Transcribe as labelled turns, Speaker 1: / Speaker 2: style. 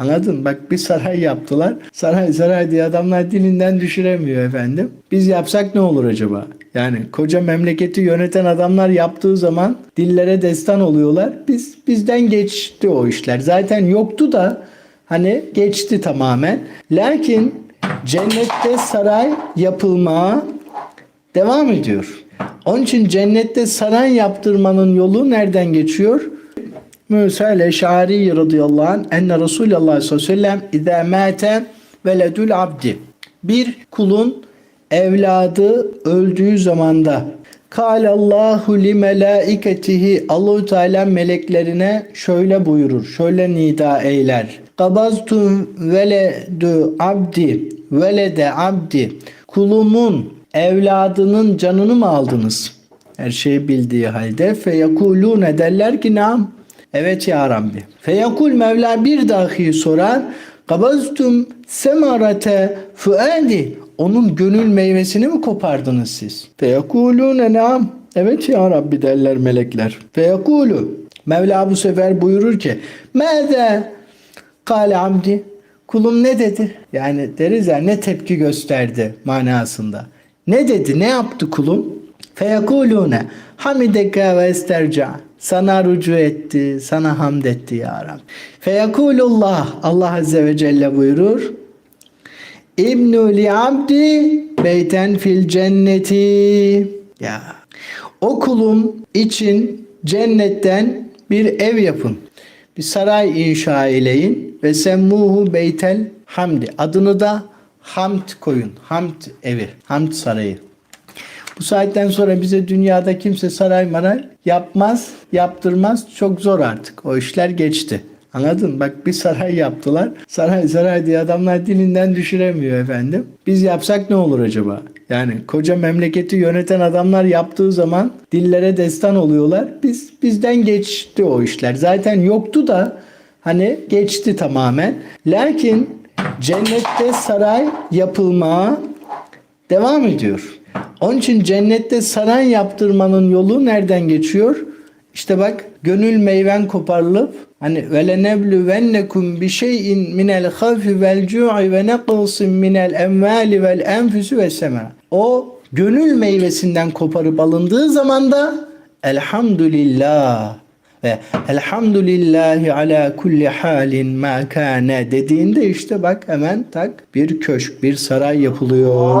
Speaker 1: Anladın? Bak bir saray yaptılar. Saray saray diye adamlar dilinden düşüremiyor efendim. Biz yapsak ne olur acaba? Yani koca memleketi yöneten adamlar yaptığı zaman dillere destan oluyorlar. Biz bizden geçti o işler. Zaten yoktu da hani geçti tamamen. Lakin cennette saray yapılmaya devam ediyor. Onun için cennette saray yaptırmanın yolu nereden geçiyor? Musa el-Eş'ari radıyallahu anh enne Resulullah sallallahu aleyhi ve sellem izâ mâte veledül abdi. Bir kulun evladı öldüğü zamanda Kâlallahu li melâiketihi Allahu Teala meleklerine şöyle buyurur. Şöyle nida eyler. Kabaztum veledü abdi velede abdi. Kulumun evladının canını mı aldınız? Her şeyi bildiği halde feyekulune derler ki nam. Evet ya Rabbi. Feyekul Mevla bir dahi sorar. Kabaztum semarate fuadi. Onun gönül meyvesini mi kopardınız siz? Feyekulune nam. Evet ya Rabbi derler melekler. Feyekulu. Mevla bu sefer buyurur ki Mâze kâle abdi. Kulum ne dedi? Yani deriz ya ne tepki gösterdi manasında. Ne dedi? Ne yaptı kulum? Feyekulune hamideke ve esterca. Sana rücu etti, sana hamd etti ya Rabbi. Feyekulullah Allah Azze ve Celle buyurur. İbnu li abdi beyten fil cenneti. Ya o kulum için cennetten bir ev yapın. Bir saray inşa eyleyin ve semmuhu beytel hamdi. Adını da hamd koyun. Hamd evi, hamd sarayı. Bu saatten sonra bize dünyada kimse saray maray yapmaz, yaptırmaz. Çok zor artık. O işler geçti. Anladın? Bak bir saray yaptılar. Saray saray diye adamlar dilinden düşüremiyor efendim. Biz yapsak ne olur acaba? Yani koca memleketi yöneten adamlar yaptığı zaman dillere destan oluyorlar. Biz bizden geçti o işler. Zaten yoktu da hani geçti tamamen. Lakin cennette saray yapılmaya devam ediyor. Onun için cennette saray yaptırmanın yolu nereden geçiyor? İşte bak gönül meyven koparılıp hani vele neblu vennekum bi şeyin minel havfi vel cu'i ve naqsin minel emvali vel enfusi ve semera. O gönül meyvesinden koparıp alındığı zaman da elhamdülillah ve elhamdülillahi ala kulli halin ma kane dediğinde işte bak hemen tak bir köşk bir saray yapılıyor.